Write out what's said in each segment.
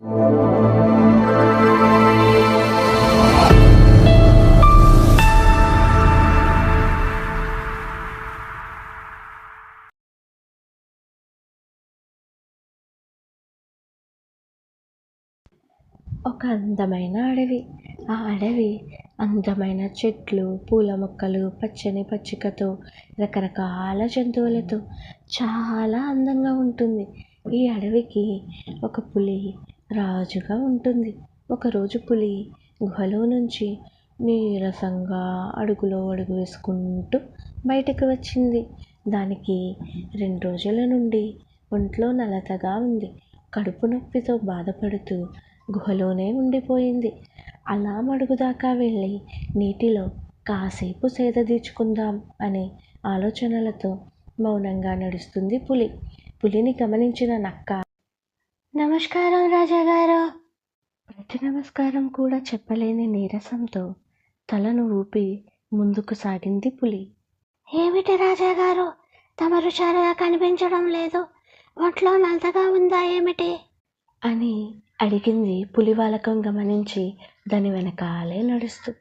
ఒక అందమైన అడవి. ఆ అడవి అందమైన చెట్లు పూల మొక్కలు పచ్చని పచ్చికతో రకరకాల జంతువులతో చాలా అందంగా ఉంటుంది. ఈ అడవికి ఒక పులి రాజుగా ఉంటుంది. ఒకరోజు పులి గుహలో నుంచి నీరసంగా అడుగులో అడుగు వేసుకుంటూ బయటకు వచ్చింది. దానికి రెండు రోజుల నుండి ఒంట్లో నలతగా ఉంది. కడుపు నొప్పితో బాధపడుతూ గుహలోనే ఉండిపోయింది. అలా మడుగుదాకా వెళ్ళి నీటిలో కాసేపు సేద తీర్చుకుందాం అనే ఆలోచనలతో మౌనంగా నడుస్తుంది పులి. పులిని గమనించిన నక్క నమస్కారం రాజాగారు. ప్రతి నమస్కారం కూడా చెప్పలేని నీరసంతో తలను ఊపి ముందుకు సాగింది పులి. ఏమిటి రాజాగారు? తమరు చాలా కనిపించడం లేదు. ఒంట్లో నలతగా ఉందా ఏమిటి? అని అడిగింది పులివాలకం గమనించి దాని వెనకాలే నడుస్తూ.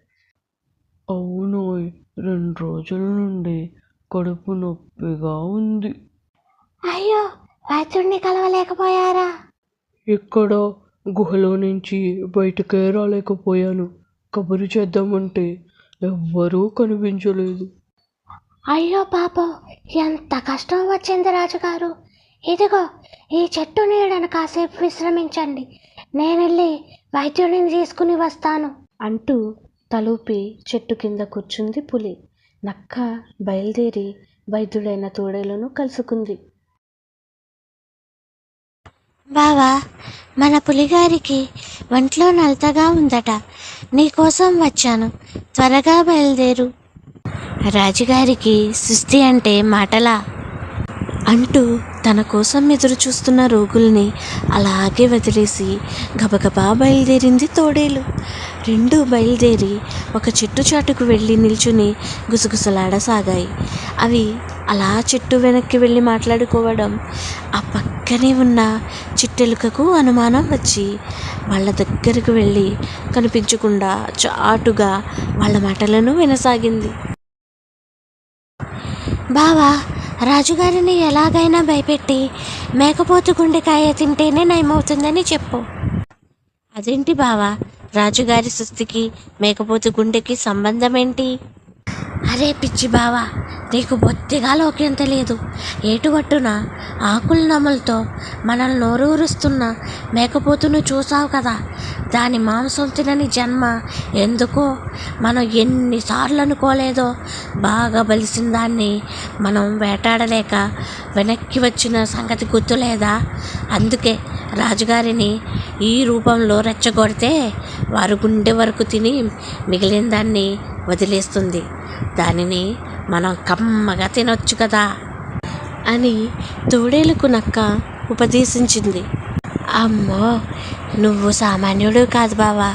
అవునోయ్ రెండు రోజుల నుండి కడుపు నొప్పిగా ఉంది. అయ్యో వైద్యుడిని కలవలేకపోయారా. ఇక్కడ గుహలో నుంచి బయటకే రాలేకపోయాను కబురు చేద్దామంటే ఎవ్వరూ కనిపించలేదు. అయ్యో పాపం ఎంత కష్టం వచ్చింది రాజుగారు. ఇదిగో ఈ చెట్టు నీడను కాసేపు విశ్రమించండి. నేను వెళ్ళి వైద్యుడిని తీసుకుని వస్తాను. అంటూ తలూపి చెట్టు కింద కూర్చుంది పులి. నక్క బయలుదేరి వైద్యుడైన తోడేలను కలుసుకుంది. బావా మన పులిగారికి ఒంట్లో నలతగా ఉందట. నీకోసం వచ్చాను. త్వరగా బయలుదేరు. రాజుగారికి సుస్థి అంటే మాటలా? అంటూ తన కోసం ఎదురు చూస్తున్న రోగుల్ని అలాగే వదిలేసి గబగబా బయలుదేరింది తోడేలు. రెండు బయలుదేరి ఒక చెట్టు చాటుకు వెళ్ళి నిల్చుని గుసగుసలాడసాగాయి. అవి అలా చెట్టు వెనక్కి వెళ్ళి మాట్లాడుకోవడం ఆ పక్క పక్కనే ఉన్న చిట్టెలుకకు అనుమానం వచ్చి వాళ్ళ దగ్గరకు వెళ్ళి కనిపించకుండా చాటుగా వాళ్ళ మాటలను వినసాగింది. బావా రాజుగారిని ఎలాగైనా భయపెట్టి మేకపోతు గుండెకాయ తింటేనే నయమవుతుందని చెప్పు. అదేంటి బావా రాజుగారి సుస్థికి మేకపోతు గుండెకి సంబంధం ఏంటి అరే పిచ్చి బావా నీకు బొత్తిగా లోక్యం తెలియదు ఏటుగట్టున ఆకుల నమలతో మనల్ని నోరూరుస్తున్న మేకపోతును చూసావు కదా. దాని మాంసం తినని జన్మ ఎందుకో మనం ఎన్నిసార్లు అనుకోలేదో. బాగా బలిసిన దాన్ని మనం వేటాడలేక వెనక్కి వచ్చిన సంగతి గుర్తులేదా? అందుకే రాజుగారిని ఈ రూపంలో రెచ్చగొడితే వారు గుండె వరకు తిని మిగిలిన దాన్ని వదిలేస్తుంది. దానిని మనం కమ్మగా తినొచ్చు కదా అని తోడేలకు నక్క ఉపదేశించింది. అమ్మో నువ్వు సామాన్యుడు కాదు బావా.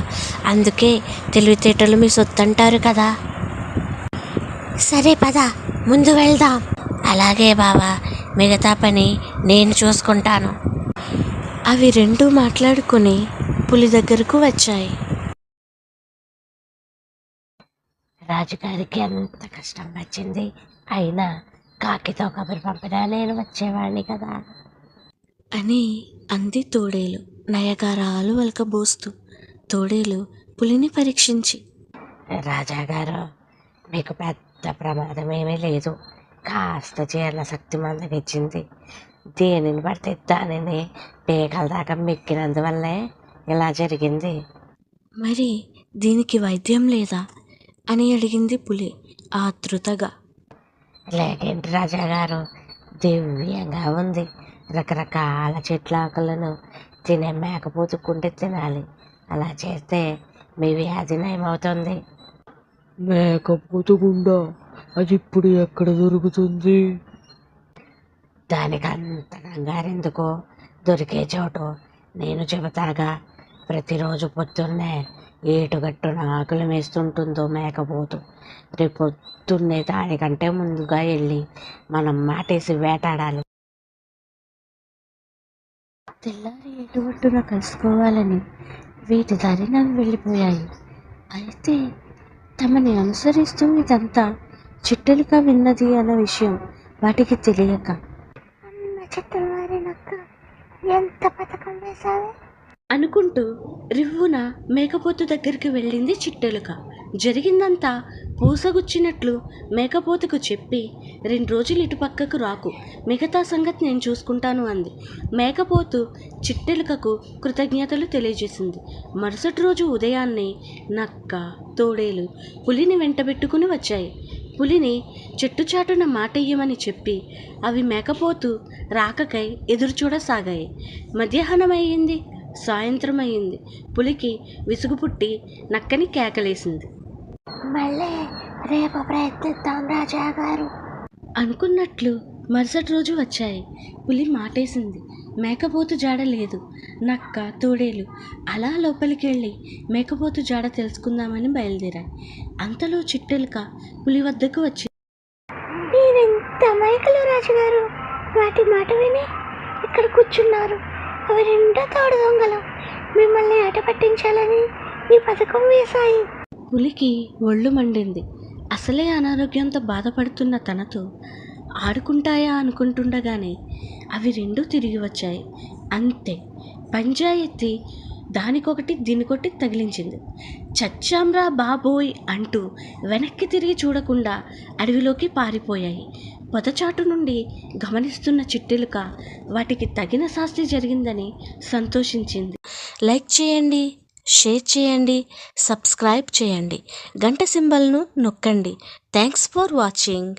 అందుకే తెలివితేటలు మీ సొత్తంటారు కదా. సరే పద ముందు వెళ్దాం. అలాగే బావా మిగతా పని నేను చూసుకుంటాను. అవి రెండు మాట్లాడుకుని పులి దగ్గరకు వచ్చాయి. రాజుగారికి ఎంత కష్టం వచ్చింది. అయినా కాకితో కబురు పంపినా నేను వచ్చేవాడిని కదా. అని అంది తోడేలు. నయగారాలు వలకబోస్తూ తోడేలు పులిని పరీక్షించి. రాజాగారు మీకు పెద్ద ప్రమాదం ఏమీ లేదు. కాస్త జీర్ణ శక్తి మందగిచ్చింది దేనిని పడితే దానిని పీకల దాకా మెక్కినందువల్లే ఇలా జరిగింది. మరి దీనికి వైద్యం లేదా? అని అడిగింది పులి ఆతృతగా లేకేంటి రాజాగారు దివ్యంగా ఉంది. రకరకాల చెట్ల ఆకులను తినే మేకపోతుకుంటే తినాలి. అలా చేస్తే మీ వ్యాధి నయమవుతుంది. మేకపోతు గుండా అది ఇప్పుడు ఎక్కడ దొరుకుతుంది? దానికి అంత కంగారెందుకో దొరికే చోటు నేను చెబుతాగా ప్రతిరోజు పొద్దున్నే ఏటుగట్టున ఆకులు వేస్తుంటుందో మేకపోతు. రేపు పొద్దున్నే దానికంటే ముందుగా వెళ్ళి మనం మాటేసి వేటాడాలి. తెల్లారి ఎటువట్టున కలుసుకోవాలని వీటి దారిన వెళ్ళిపోయాయి. అయితే తమని అనుసరిస్తూ ఇదంతా చిట్టెలుగా విన్నది అన్న విషయం వాటికి తెలియక. అన్న చెట్టును వారినక్క ఎంత పథకం వేశావే? అనుకుంటూ రివ్వున మేకపోతు దగ్గరికి వెళ్ళింది చిట్టెలుక. జరిగిందంతా పూసగుచ్చినట్లు మేకపోతుకు చెప్పి రెండు రోజులు ఇటు పక్కకు రాకు. మిగతా సంగతి నేను చూసుకుంటాను అంది. మేకపోతు చిట్టెలుకకు కృతజ్ఞతలు తెలియజేసింది. మరుసటి రోజు ఉదయాన్నే నక్క తోడేలు పులిని వెంటబెట్టుకుని వచ్చాయి. పులిని చెట్టు చాటున మాటయ్యమని చెప్పి అవి మేకపోతు రాకకై ఎదురుచూడసాగాయి. మధ్యాహ్నం అయ్యింది సాయంత్రం అయ్యింది పులికి విసుగు పుట్టి నక్కని కేకలేసింది. మళ్ళీ రేపు ప్రయత్నిద్దాం రాజా గారు. అనుకున్నట్లు మరుసటి రోజు వచ్చాయి. పులి మాటేసింది. మేకపోతు జాడ లేదు. నక్క తోడేలు అలా లోపలికి వెళ్ళి మేకపోతు జాడ తెలుసుకుందామని బయలుదేరాయి. అంతలో చిట్టెలుక పులి వద్దకు వచ్చి మీరెంత మైకలు రాజుగారు. వాటి మాట విని ఇక్కడ కూర్చున్నారు. అవి రెండో తోడు దొంగలు. మిమ్మల్ని ఆట పట్టించాలని ఈ పథకం వేశాయి. పులికి ఒళ్ళు మండింది. అసలే అనారోగ్యంతో బాధపడుతున్న తనతో ఆడుకుంటాయా అనుకుంటుండగానే అవి రెండూ తిరిగి వచ్చాయి. అంతే. పంచాయతీ దానికొకటి దీనికొకటి తగిలించింది. చచ్చాంరా బాబోయ్ అంటూ వెనక్కి తిరిగి చూడకుండా అడవిలోకి పారిపోయాయి. పొదచాటు నుండి గమనిస్తున్న చిట్టెలుక వాటికి తగిన శాస్తి జరిగిందని సంతోషించింది. లైక్ చేయండి షేర్ చేయండి సబ్స్క్రైబ్ చేయండి. గంట సింబల్ను నొక్కండి. Thanks for watching.